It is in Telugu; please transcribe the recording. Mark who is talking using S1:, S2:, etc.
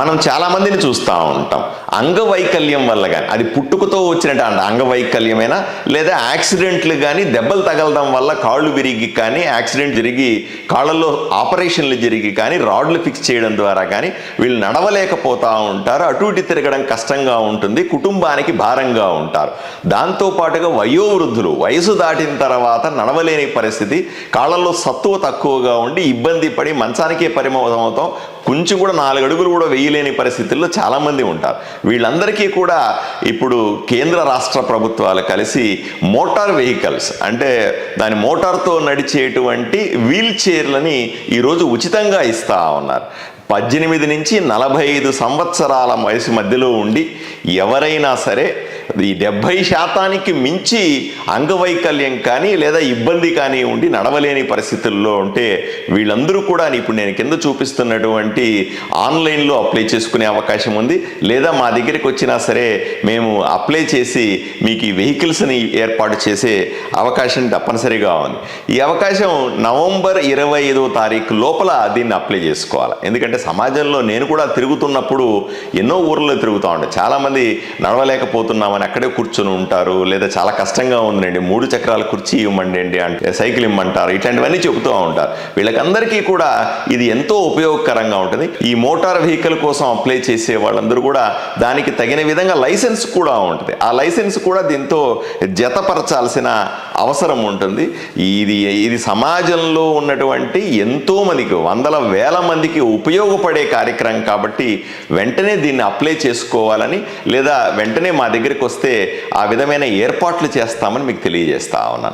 S1: మనం చాలామందిని చూస్తూ ఉంటాం. అంగవైకల్యం వల్ల కానీ అది పుట్టుకతో వచ్చినట్టు అంగవైకల్యమైనా? లేదా యాక్సిడెంట్లు కానీ దెబ్బలు తగలడం వల్ల కాళ్ళు విరిగి కానీ యాక్సిడెంట్ జరిగి కాళ్ళల్లో ఆపరేషన్లు జరిగి కానీ రాడ్లు ఫిక్స్ చేయడం ద్వారా కానీ వీళ్ళు నడవలేకపోతూ ఉంటారు. అటు ఇటు తిరగడం కష్టంగా ఉంటుంది. కుటుంబానికి భారంగా ఉంటారు. దాంతో పాటుగా వయోవృద్ధులు వయసు దాటిన తర్వాత నడవలేని పరిస్థితి కాళ్ళల్లో సత్తువ తక్కువగా ఉండి ఇబ్బంది పడి మంచానికే పరిమితం అవుతాం కొంచెం కూడా నాలుగు అడుగులు కూడా వేయలేని పరిస్థితుల్లో చాలామంది ఉంటారు. వీళ్ళందరికీ కూడా ఇప్పుడు కేంద్ర రాష్ట్ర ప్రభుత్వాలు కలిసి మోటార్ వెహికల్స్ అంటే దాని మోటార్తో నడిచేటువంటి వీల్ చైర్లని ఈరోజు ఉచితంగా ఇస్తా ఉన్నారు. పద్దెనిమిది నుంచి నలభై ఐదు సంవత్సరాల వయసు మధ్యలో ఉండి ఎవరైనా సరే ఈ డెబ్భై శాతానికి మించి అంగవైకల్యం కానీ లేదా ఇబ్బంది కానీ ఉండి నడవలేని పరిస్థితుల్లో ఉంటే వీళ్ళందరూ కూడా ఇప్పుడు నేను కింద చూపిస్తున్నటువంటి ఆన్లైన్లో అప్లై చేసుకునే అవకాశం ఉంది. లేదా మా దగ్గరికి వచ్చినా సరే మేము అప్లై చేసి మీకు ఈ వెహికల్స్ని ఏర్పాటు చేసే అవకాశం తప్పనిసరిగా ఉంది. ఈ అవకాశం నవంబర్ ఇరవై ఐదో తారీఖు లోపల దీన్ని అప్లై చేసుకోవాలి. ఎందుకంటే సమాజంలో నేను కూడా తిరుగుతున్నప్పుడు ఎన్నో ఊర్లలో తిరుగుతూ ఉంటాను చాలామంది నడవలేకపోతున్నామని అక్కడే కూర్చొని ఉంటారు లేదా చాలా కష్టంగా ఉందండి. మూడు చక్రాల కుర్చీ ఇవ్వమండి అంటే సైకిల్ ఇమ్మంటారు ఇట్లాంటివన్నీ చెబుతూ ఉంటారు. వీళ్ళకందరికీ కూడా ఇది ఎంతో ఉపయోగకరంగా ఉంటుంది. ఈ మోటార్ వెహికల్ కోసం అప్లై చేసే వాళ్ళందరూ కూడా దానికి తగిన విధంగా లైసెన్స్ కూడా ఉంటుంది. ఆ లైసెన్స్ కూడా దీంతో జతపరచాల్సిన అవసరం ఉంటుంది. ఇది ఇది సమాజంలో ఉన్నటువంటి ఎంతో మందికి వందల వేల మందికి ఉపయోగపడే కార్యక్రమం కాబట్టి వెంటనే దీన్ని అప్లై చేసుకోవాలని లేదా వెంటనే మా దగ్గరికి వస్తే ఆ విధమైన ఏర్పాట్లు చేస్తామని మీకు తెలియజేస్తా ఉన్నాను.